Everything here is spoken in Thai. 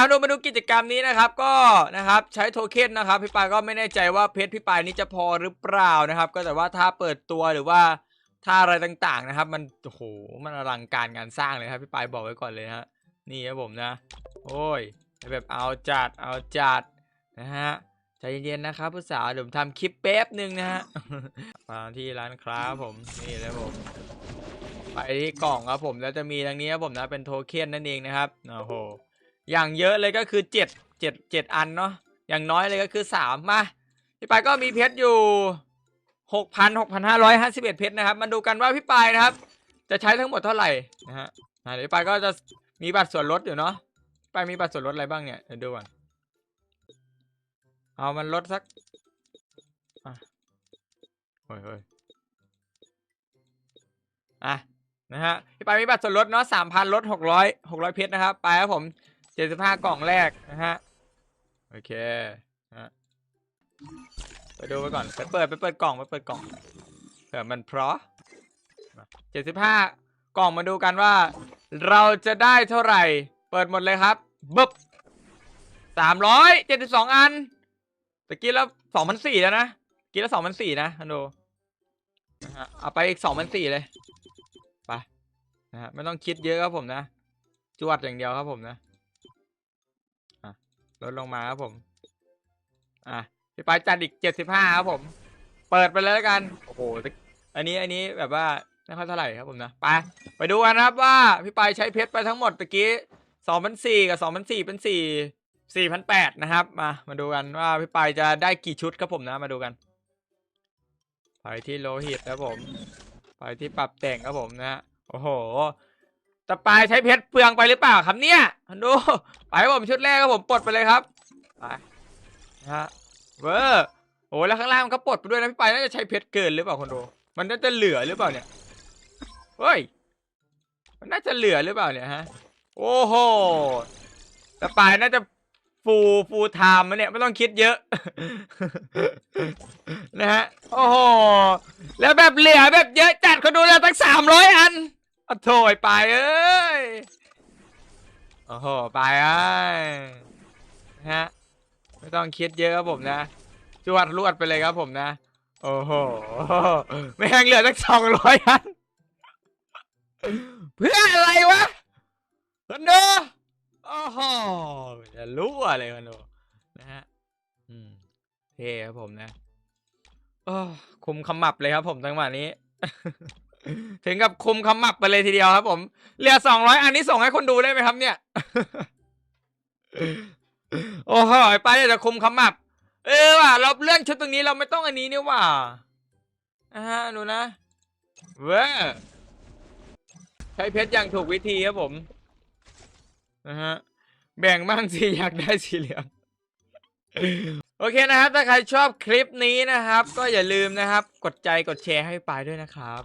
เอาดูมาดูกิจกรรมนี้นะครับก็นะครับใช้โทเค็นนะครับพี่ปายก็ไม่แน่ใจว่าเพชรพี่ปายนี้จะพอหรือเปล่านะครับ ก็แต่ว่าถ้าเปิดตัวหรือว่าถ้าอะไรต่างๆนะครับ มันโอ้โหมันอลังการงานสร้างเลยครับพี่ปายบอกไว้ก่อนเลยฮะนี่ครับผมนะ โอ้ยแบบเอาจัดเอาจัดนะฮะใจเย็นๆนะครับผู้สาวเดี๋ยวผมทำคลิปแป๊บหนึ่งนะฮะมาที่ร้านค้าผมนี่เลยผมไปที่กล่องครับผมแล้วจะมีทางนี้ครับผมนะเป็นโทเค็นนั่นเองนะครับโอ้โห อย่างเยอะเลยก็คือเจ็ดเจ็ดเจ็ดอันเนาะอย่างน้อยเลยก็คือสามมาพี่ปายก็มีเพชรอยู่หกพันหกพันห้าร้อยห้าสิบเอ็ดเพชรนะครับมาดูกันว่าพี่ปายนะครับ จะใช้ทั้งหมดเท่าไหร่นะฮะเดี๋ยวพี่ปายก็จะมีบัตรส่วนลดอยู่เนาะพี่ปมีบัตรส่วนลดอะไรบ้างเนี่ยเดี๋ยวดูก่อนเอามันลดสักเฮ้ยเฮ้ยอะนะฮะพี่ปายมีบัตรส่วนลดเนาะสามพันลดหกร้อยหกร้อยเพชรนะครับ ไปครับผม จ็ดสิบห้ากล่องแรกนะฮะ โอเคฮะไปดูไปก่อนไปเปิดไปเปิดกล่องไปเปิดกล่องเผื่อมันเพราะเจ็ดสิบห้ากล่องมาดูกันว่า เราจะได้เท่าไหร่ เปิดหมดเลยครับบึ๊บสามร้อยเจ็ดสิบสองอันตะกี้แล้วสองพันสี่แล้วนะกี้แล้วสองพันสี่นะฮันโดเอาไปอีกสองพันสี่เลยไปนะฮะไม่ต้องคิดเยอะครับผมนะ จวดอย่างเดียวครับผมนะ ลดลงมาครับผม อะพี่ปาจัดอีกเจ็ดสิบห้าครับผม เปิดไปเลยแล้วกัน โอ้โห อันนี้อันนี้แบบว่าไม่ค่อยเท่าไหร่ครับผมนะ ไป ไปดูกันนะครับว่าพี่ปายใช้เพชรไปทั้งหมดตะกี้สองพันสี่กับสองพันสี่เป็นสี่สี่พันแปดนะครับ มา มาดูกันว่าพี่ปายจะได้กี่ชุดครับผมนะ มาดูกัน ไปที่โลหิตครับผม ไปที่ปรับแต่งครับผมนะฮะโอ้โห แต่ปลายใช้เพชรเปลืองไปหรือเปล่าครับเนี่ยดูไปครับผมชุดแรกครับผมปลดไปเลยครับไปนะฮะเวอร์โอ้แล้วข้างล่างมันก็ปลดไปด้วยนะพี่ปายน่าจะใช้เพชรเกินหรือเปล่าคนดูมันน่าจะเหลือหรือเปล่าเนี่ยเฮ้ยมันน่าจะเหลือหรือเปล่าเนี่ยฮะโอ้โหแต่ปลายน่าจะฟูฟูไทม์มันเนี่ยไม่ต้องคิดเยอะโอ้โห แล้วแบบเหลือแบบเยอะจัดคนดูแล้วตั้งสามร้อยอันโอ้โถ ยไปเอ้ย โอ้โห ไปเอ้ยนะฮะ ไม่ต้องคิดเยอะครับผมนะ จวดรวดไปเลยครับผมนะ โอ้โห ไม่แห้งเหลือตั้งสองร้อยอัน เพื่ออะไรวะคนดูโอ้โหจะรู้อะไรคนดูนะฮะ อืมเท่ครับผมนะโอ้คุมขมับเลยครับผมจังหวะนี้ ถึงกับคุมขมับไปเลยทีเดียวครับ ผม เหลือสองร้อยอันนี้ส่งให้คนดูได้ไหมครับ เนี่ย โอ้โหไปเดี๋ยวจะคุมขมับ เออว่ะเราเลื่อนชุดตรงนี้เราไม่ต้องอันนี้นี่ว่ะอ่าฮะดูนะเว้ยใช้เพชรอย่างถูกวิธีครับผมนะฮะแบ่งบ้างสิอยากได้สีเหลืองโอเคนะครับ ถ้าใครชอบคลิปนี้นะครับ ก็อย่าลืมนะครับ กดใจกดแชร์ให้ไปด้วยนะครับ